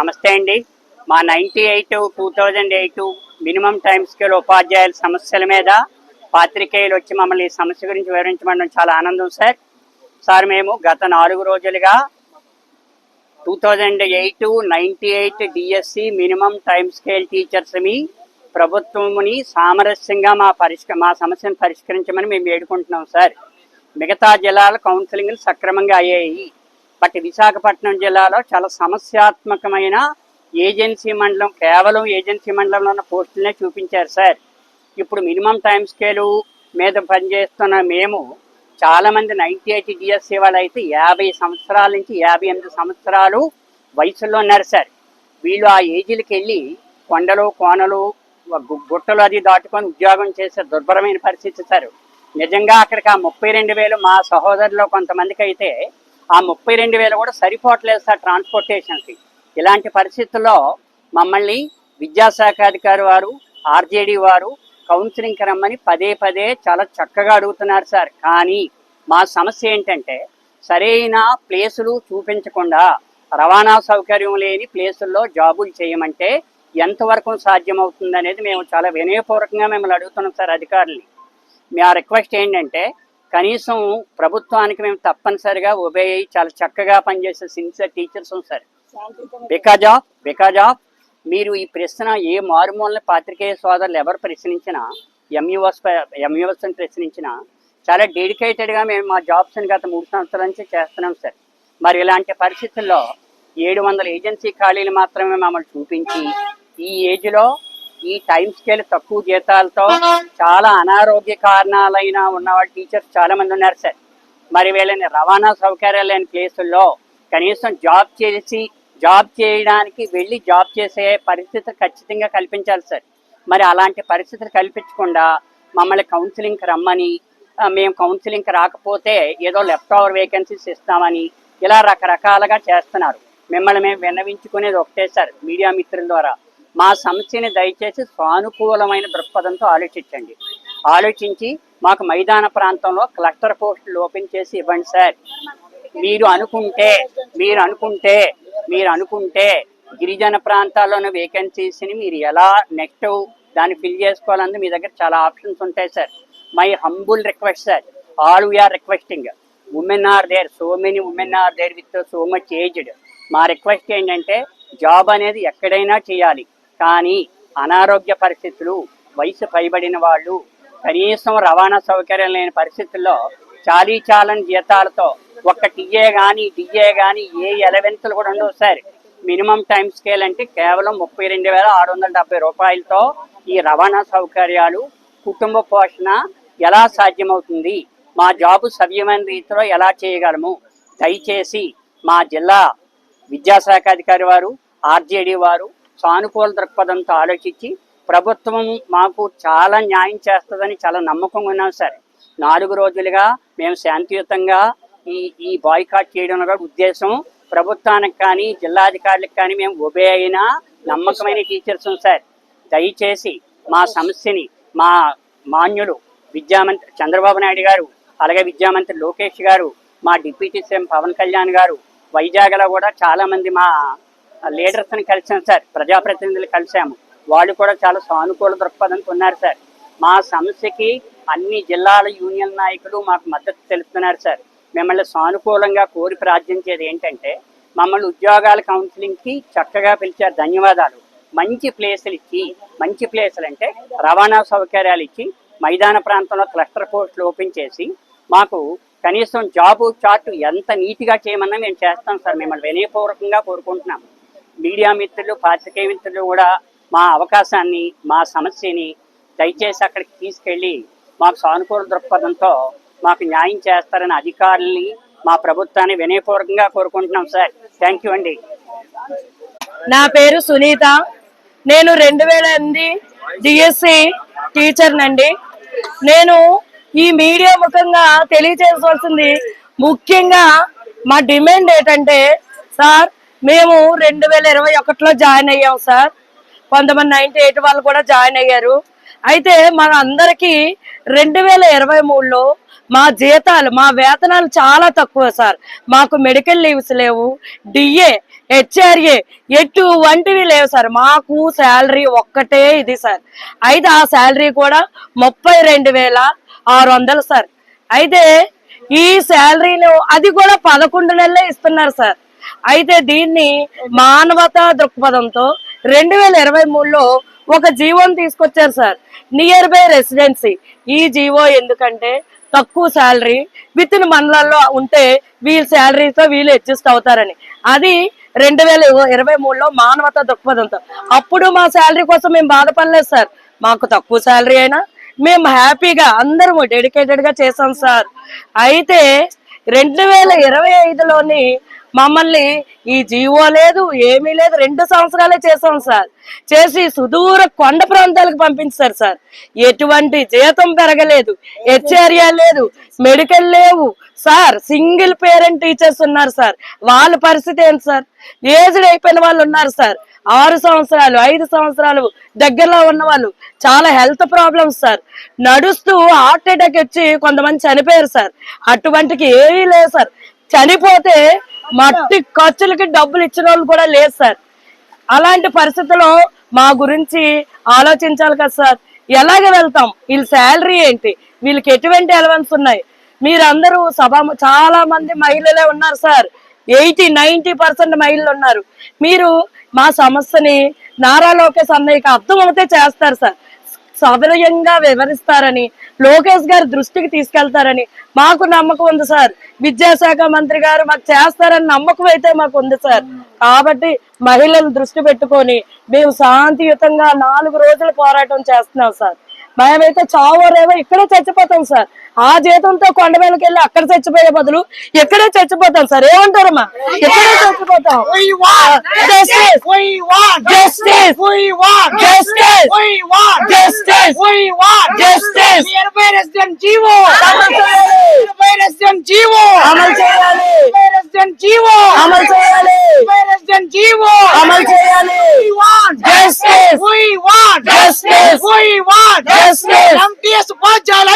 నమస్తే అండి. మా ninety eight two thousand eight minimum time scale ఉపాధ్యాయుల సమస్యల మీద పాత్రికేయులు వచ్చి మమ్మల్ని ఈ సమస్య గురించి వివరించడం చాలా ఆనందం సార్. సార్ మేము గత నాలుగు రోజులుగా two thousand eight ninety eight DSC minimum time scale టీచర్స్ని ప్రభుత్వముని సామరస్యంగా మా పరిష్క మా సమస్యను పరిష్కరించమని మేము వేడుకుంటున్నాం సార్. మిగతా జిల్లాల కౌన్సిలింగ్లు సక్రమంగా అయ్యాయి. బట్ విశాఖపట్నం జిల్లాలో చాలా సమస్యాత్మకమైన ఏజెన్సీ మండలం కేవలం ఏజెన్సీ మండలంలో ఉన్న పోస్టులనే చూపించారు సార్. ఇప్పుడు మినిమం టైం స్కేలు మీద పనిచేస్తున్న మేము చాలామంది నైంటీ ఎయిట్ డిఎస్సీ వాళ్ళు అయితే యాభై సంవత్సరాల నుంచి యాభై ఎనిమిది సంవత్సరాలు వయసులో ఉన్నారు సార్. వీళ్ళు ఆ ఏజీలకి వెళ్ళి కొండలు కోనలు గుట్టలు అది దాటుకొని ఉద్యోగం చేసే దుర్భరమైన పరిస్థితి సార్. నిజంగా అక్కడికి ఆ ముప్పై రెండు వేలు మా సహోదరులో కొంతమందికి అయితే ఆ ముప్పై రెండు వేలు కూడా సరిపోవట్లేదు సార్ ట్రాన్స్పోర్టేషన్కి. ఇలాంటి పరిస్థితుల్లో మమ్మల్ని విద్యాశాఖ అధికారి వారు ఆర్జేడీ వారు కౌన్సిలింగ్కి రమ్మని పదే పదే చాలా చక్కగా అడుగుతున్నారు సార్. కానీ మా సమస్య ఏంటంటే సరైన ప్లేసులు చూపించకుండా రవాణా సౌకర్యం లేని ప్లేసుల్లో జాబులు చేయమంటే ఎంతవరకు సాధ్యమవుతుంది అనేది మేము చాలా వినయపూర్వకంగా మిమ్మల్ని అడుగుతున్నాం సార్ అధికారుల్ని. మా రిక్వెస్ట్ ఏంటంటే కనీసం ప్రభుత్వానికి మేము తప్పనిసరిగా ఒబే అయ్యి చాలా చక్కగా పనిచేసే sincere teachers sir. Because of because of మీరు ఈ ప్రశ్న ఏ మారుమూలన పాత్రికేయ సోదరులు ఎవరు ప్రశ్నించినా ఎంయూఎస్ ఎంయూఎస్ని ప్రశ్నించినా చాలా డెడికేటెడ్గా మేము మా జాబ్స్ని గత మూడు సంవత్సరాల నుంచి చేస్తున్నాం సార్. మరి ఇలాంటి పరిస్థితుల్లో ఏడు వందల ఏజెన్సీ ఖాళీలు మాత్రమే మమ్మల్ని చూపించి ఈ ఏజ్లో ఈ టైం స్కేల్ తక్కువ జీతాలతో చాలా అనారోగ్య కారణాలైన ఉన్న వాళ్ళ టీచర్స్ చాలా మంది ఉన్నారు సార్. మరి వీళ్ళని రవాణా సౌకర్యాలు లేని ప్లేసుల్లో కనీసం జాబ్ చేసి జాబ్ చేయడానికి వెళ్ళి జాబ్ చేసే పరిస్థితులు ఖచ్చితంగా కల్పించాలి సార్. మరి అలాంటి పరిస్థితులు కల్పించకుండా మమ్మల్ని కౌన్సిలింగ్కి రమ్మని మేము కౌన్సిలింగ్కి రాకపోతే ఏదో లెఫ్ట్ ఓవర్ వేకెన్సీస్ ఇస్తామని ఇలా రకరకాలుగా చేస్తున్నారు. మిమ్మల్ని మేము విన్నవించుకునేది ఒకటే సార్ మీడియా మిత్రుల ద్వారా. మా సమస్యని దయచేసి సానుకూలమైన దృక్పథంతో ఆలోచించండి. ఆలోచించి మాకు మైదాన ప్రాంతంలో క్లస్టర్ పోస్టులు ఓపెన్ చేసి ఇవ్వండి సార్. మీరు అనుకుంటే మీరు అనుకుంటే మీరు అనుకుంటే గిరిజన ప్రాంతాల్లోని వేకెన్సీస్ని మీరు ఎలా నెక్స్ట్ దాన్ని ఫిల్ చేసుకోవాలని మీ దగ్గర చాలా ఆప్షన్స్ ఉంటాయి sir. My humble request sir. All we are requesting. Women are there. So many women are there with so much aged. మా రిక్వెస్ట్ ఏంటంటే జాబ్ అనేది ఎక్కడైనా చేయాలి. కానీ అనారోగ్య పరిస్థితులు వయసు పైబడిన వాళ్ళు కనీసం రవాణా సౌకర్యం లేని పరిస్థితుల్లో చాలీ చాలని జీతాలతో ఒక్క టీఏ కానీ డిఏ కానీ ఏ ఎలవెన్స్లు కూడా ఉండవు సార్. మినిమం టైం స్కేల్ అంటే కేవలం ముప్పై రెండు వేల ఆరు వందల డెబ్బై రూపాయలతో ఈ రవాణా సౌకర్యాలు కుటుంబ పోషణ ఎలా సాధ్యమవుతుంది మా జాబు సవ్యమైన రీతిలో ఎలా చేయగలము? దయచేసి మా జిల్లా విద్యాశాఖ అధికారి వారు ఆర్జేడీ వారు సానుకూల దృక్పథంతో ఆలోచించి ప్రభుత్వం మాకు చాలా న్యాయం చేస్తుందని చాలా నమ్మకంగా ఉన్నాం సార్. నాలుగు రోజులుగా మేము శాంతియుతంగా ఈ ఈ బాయ్కాట్ చేయడం కూడా ఉద్దేశం. ప్రభుత్వానికి కానీ జిల్లాధికారులకు కానీ మేము ఉభయ అయినా నమ్మకమైన టీచర్స్ సార్. దయచేసి మా సమస్యని మా మాన్యులు విద్యామంత్రి చంద్రబాబు నాయుడు గారు అలాగే విద్యామంత్రి లోకేష్ గారు మా డిప్యూటీ సీఎం పవన్ కళ్యాణ్ గారు వైజాగ్లో కూడా చాలామంది మా లీడర్స్ని కలిసాం సార్. ప్రజాప్రతినిధులు కలిసాము. వాళ్ళు కూడా చాలా సానుకూల దృక్పథంతో ఉన్నారు సార్. మా సమస్యకి అన్ని జిల్లాల యూనియన్ నాయకులు మాకు మద్దతు తెలుపుతున్నారు సార్. మిమ్మల్ని సానుకూలంగా కోరి ప్రార్థించేది ఏంటంటే మమ్మల్ని ఉద్యోగాల కౌన్సిలింగ్కి చక్కగా పిలిచారు. ధన్యవాదాలు. మంచి ప్లేసులు ఇచ్చి మంచి ప్లేసులు అంటే రవాణా సౌకర్యాలు ఇచ్చి మైదాన ప్రాంతంలో క్లస్టర్ పోస్టులు ఓపెన్ చేసి మాకు కనీసం జాబు చార్టు ఎంత నీట్గా చేయమన్నా మేము చేస్తాం సార్. మిమ్మల్ని వినయపూర్వకంగా కోరుకుంటున్నాం మీడియా మిత్రులు పాత్రికేయ మిత్రులు కూడా మా అవకాశాన్ని మా సమస్యని దయచేసి అక్కడికి తీసుకెళ్ళి మాకు సానుకూల దృక్పథంతో మాకు న్యాయం చేస్తారని అధికారుల్ని మా ప్రభుత్వాన్ని వినయపూర్వకంగా కోరుకుంటున్నాం సార్. థ్యాంక్ యూ అండి. నా పేరు సునీత. నేను రెండు వేల ఎనిమిది డిఎస్సి టీచర్ నండి నేను ఈ మీడియా ముఖంగా తెలియజేయవలసింది ముఖ్యంగా మా డిమాండ్ ఏంటంటే సార్ మేము రెండు వేల ఇరవై ఒకటిలో జాయిన్ అయ్యాం సార్. కొంతమంది నైన్టీ ఎయిట్ వాళ్ళు కూడా జాయిన్ అయ్యారు. అయితే మన అందరికీ రెండు వేల ఇరవై మూడులో మా జీతాలు మా వేతనాలు చాలా తక్కువ సార్. మాకు మెడికల్ లీవ్స్ లేవు డిఏ హెచ్ఆర్ఏ ఎటువంటివి లేవు సార్. మాకు శాలరీ ఒక్కటే ఇది సార్. అయితే ఆ శాలరీ కూడా ముప్పై రెండు వేల ఆరు వందలు సార్. అయితే ఈ శాలరీను అది కూడా పదకొండు నెలలే ఇస్తున్నారు సార్. అయితే దీన్ని మానవతా దృక్పథంతో రెండు వేల ఇరవై మూడులో ఒక జీవోని తీసుకొచ్చారు సార్. నియర్ బై రెసిడెన్సీ ఈ జీవో ఎందుకంటే తక్కువ శాలరీ విత్ ఇన్ మండలాల్లో ఉంటే వీళ్ళ శాలరీతో వీళ్ళు అడ్జస్ట్ అవుతారని. అది రెండు వేల ఇరవై మూడులో మానవత దృక్పథంతో. అప్పుడు మా శాలరీ కోసం మేము బాధపడలేదు సార్. మాకు తక్కువ శాలరీ అయినా మేము హ్యాపీగా అందరము డెడికేటెడ్గా చేసాం సార్. అయితే రెండు వేల ఇరవై ఐదులోని మమ్మల్ని ఈ జీవో లేదు ఏమీ లేదు. రెండు సంవత్సరాలే చేసాం సార్. చేసి సుదూర కొండ ప్రాంతాలకు పంపించారు సార్. ఎటువంటి జీతం పెరగలేదు హెచ్ఆర్ఏ లేదు మెడికల్ లేవు. సార్ సింగిల్ పేరెంట్ టీచర్స్ ఉన్నారు సార్. వాళ్ళ పరిస్థితి ఏంటి సార్? ఏజ్డ్ అయిపోయిన వాళ్ళు ఉన్నారు సార్. ఆరు సంవత్సరాలు ఐదు సంవత్సరాలు దగ్గరలో ఉన్న వాళ్ళు చాలా హెల్త్ ప్రాబ్లమ్స్ సార్. నడుస్తూ హార్ట్ అటాక్ వచ్చి కొంతమంది చనిపోయారు సార్. అటువంటికి ఏమీ లేదు సార్. చనిపోతే మట్టి ఖర్చులకి డబ్బులు ఇచ్చిన వాళ్ళు కూడా లేదు సార్. అలాంటి పరిస్థితుల్లో మా గురించి ఆలోచించాలి కదా సార్. ఎలాగ వెళ్తాం? వీళ్ళ శాలరీ ఏంటి? వీళ్ళకి ఎటువంటి ఎలవెన్స్ ఉన్నాయి? మీరందరూ సభ చాలా మంది మహిళలే ఉన్నారు సార్. ఎయిటీ నైన్టీ పర్సెంట్ మహిళలు ఉన్నారు. మీరు మా సమస్యని నారా లోకేష్ అన్నయ్యకి అర్థమవుతే చేస్తారు సార్. సవినయంగా వివరిస్తారని లోకేష్ గారి దృష్టికి తీసుకెళ్తారని మాకు నమ్మకం ఉంది సార్. విద్యాశాఖ మంత్రి గారు మాకు చేస్తారని నమ్మకం అయితే మాకు ఉంది సార్. కాబట్టి మహిళలు దృష్టి పెట్టుకొని మేము శాంతియుతంగా నాలుగు రోజులు పోరాటం చేస్తున్నాం సార్. మేమైతే చావోరేమో ఇక్కడే చచ్చిపోతాం సార్. ఆ జీతంతో కొండ మీదకి వెళ్ళి అక్కడ చచ్చిపోయే బదులు ఇక్కడే చచ్చిపోతాం సార్. ఏమంటారమ్మా ఇక్కడే చచ్చిపోతాం. Justice! జీవో అమలు చేయాలి! Nearby resident జీవో అమలు చేయాలి! Nearby resident జీవో అమలు చేయాలి! Nearby resident జీవో అమలు చేయాలి! We want Justice! We want Justice! We want Justice! MTS ఉపాధ్యాయుల